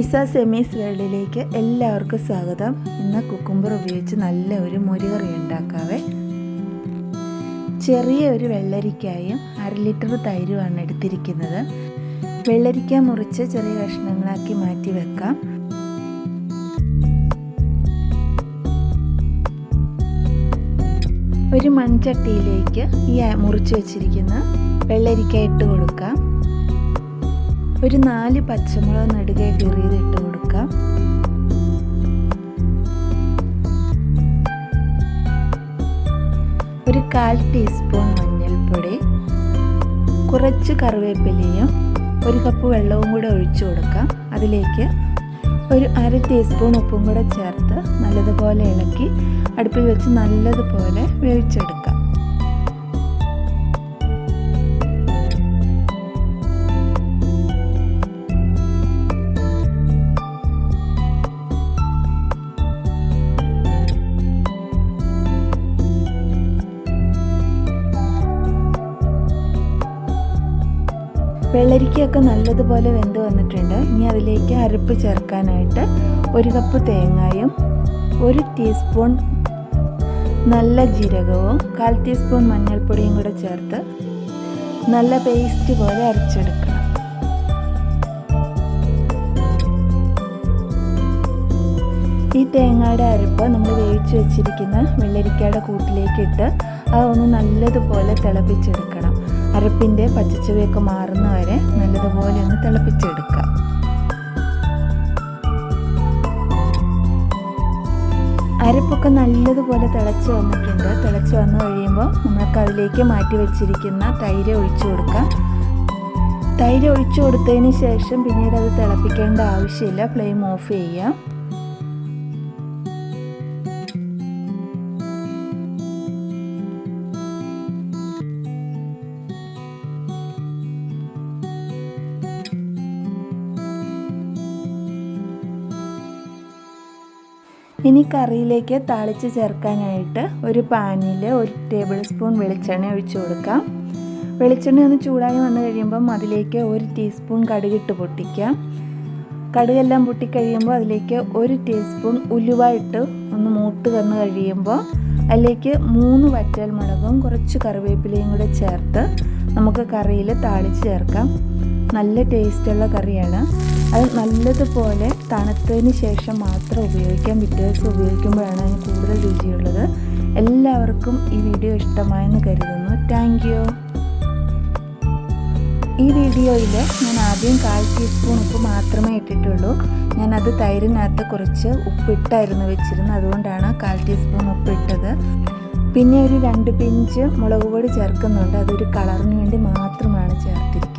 ഇസ സെമീസ് വേൾഡിലേക്ക് എല്ലാവർക്കും സ്വാഗതം. ഇന്ന് കുക്കുംബർ ഉപയോഗിച്ച് നല്ല ഒരു മുരുകറി ഉണ്ടാക്കാവേ. ചെറിയ ഒരു വെള്ളരിക്കായും അര ലിറ്റർ തൈരുമാണ് എടുത്തിരിക്കുന്നത്. വെള്ളരിക്ക മുറിച്ച് ചെറിയ കഷ്ണങ്ങളാക്കി മാറ്റി വെക്കാം. ഒരു മൺചട്ടിയിലേക്ക് ഈ മുറിച്ച് വെച്ചിരിക്കുന്ന വെള്ളരിക്ക ഇട്ട് കൊടുക്കാം. ഒരു നാല് പച്ചമുളക് നെടുകെ കീറിയത് ഇട്ട് കൊടുക്കാം. ഒരു കാൽ ടീസ്പൂൺ മഞ്ഞൾപ്പൊടി കുറച്ച് കറിവേപ്പിലയും ഒരു കപ്പ് വെള്ളവും കൂടെ ഒഴിച്ചു കൊടുക്കാം. അതിലേക്ക് ഒരു അര ടീസ്പൂൺ ഉപ്പും കൂടെ ചേർത്ത് നല്ലതുപോലെ ഇളക്കി അടുപ്പിൽ വെച്ച് നല്ലതുപോലെ വേവിച്ചെടുക്കാം. വെള്ളരിക്കയൊക്കെ നല്ലതുപോലെ വെന്ത് വന്നിട്ടുണ്ട്. ഇനി അതിലേക്ക് അരപ്പ് ചേർക്കാനായിട്ട് ഒരു കപ്പ് തേങ്ങയും ഒരു ടീസ്പൂൺ നല്ല ജീരകവും കാൽ ടീസ്പൂൺ മഞ്ഞൾപ്പൊടിയും കൂടെ ചേർത്ത് നല്ല പേസ്റ്റ് പോലെ അരച്ചെടുക്കണം. ഈ തേങ്ങയുടെ അരപ്പ് നമ്മൾ വേവിച്ച് വെച്ചിരിക്കുന്ന വെള്ളരിക്കയുടെ കൂട്ടിലേക്കിട്ട് അതൊന്ന് നല്ലതുപോലെ തിളപ്പിച്ചെടുക്കണം. അരപ്പിന്റെ പച്ചച്ചുവയൊക്കെ മാറുന്ന വരെ നല്ലതുപോലെ ഒന്ന് തിളപ്പിച്ചെടുക്കുക. അരപ്പൊക്കെ നല്ലതുപോലെ തിളച്ച് വന്നിട്ടുണ്ട്. തിളച്ച് വന്നു കഴിയുമ്പോൾ നമുക്ക് അതിലേക്ക് മാറ്റി വെച്ചിരിക്കുന്ന തൈര് ഒഴിച്ചു കൊടുക്കാം. തൈര് ഒഴിച്ചു കൊടുത്തതിന് ശേഷം പിന്നീട് അത് തിളപ്പിക്കേണ്ട ആവശ്യമില്ല. ഫ്ലെയിം ഓഫ് ചെയ്യാം ഇനി കറിയിലേക്ക് താളിച്ച് ചേർക്കാനായിട്ട് ഒരു പാനിൽ ഒരു ടേബിൾ സ്പൂൺ വെളിച്ചെണ്ണ ഒഴിച്ചു കൊടുക്കാം. വെളിച്ചെണ്ണ ഒന്ന് ചൂടായി വന്നു കഴിയുമ്പം അതിലേക്ക് ഒരു ടീസ്പൂൺ കടുകിട്ട് പൊട്ടിക്കാം. കടുകെല്ലാം പൊട്ടിക്കഴിയുമ്പോൾ അതിലേക്ക് ഒരു ടീസ്പൂൺ ഉലുവ ഇട്ട് ഒന്ന് മൂത്ത് വന്ന് കഴിയുമ്പോൾ അതിലേക്ക് മൂന്ന് വറ്റൽ മുളകും കുറച്ച് കറിവേപ്പിലയും കൂടെ ചേർത്ത് നമുക്ക് കറിയിൽ താളിച്ച് ചേർക്കാം. നല്ല ടേസ്റ്റുള്ള കറിയാണ്. അത് നല്ലതുപോലെ തണുത്തതിന് ശേഷം മാത്രം ഉപയോഗിക്കാം പിറ്റേ ദിവസം ഉപയോഗിക്കുമ്പോഴാണ് അതിന് കൂടുതൽ രുചിയുള്ളത്. എല്ലാവർക്കും ഈ വീഡിയോ ഇഷ്ടമായെന്ന് കരുതുന്നു. താങ്ക് ഈ വീഡിയോയിൽ ഞാൻ ആദ്യം കാൽ ടീസ്പൂൺ ഉപ്പ് മാത്രമേ ഇട്ടിട്ടുള്ളൂ. ഞാനത് തൈരിനകത്ത് കുറച്ച് ഉപ്പിട്ടായിരുന്നു വെച്ചിരുന്നത്. അതുകൊണ്ടാണ് കാൽ ടീസ്പൂൺ ഉപ്പ് ഇട്ടത്. പിന്നെ ഒരു രണ്ട് പിഞ്ച് മുളക് പൊടി ചേർക്കുന്നുണ്ട്. അതൊരു കളറിന് വേണ്ടി മാത്രമാണ് ചേർത്തിരിക്കുന്നത്.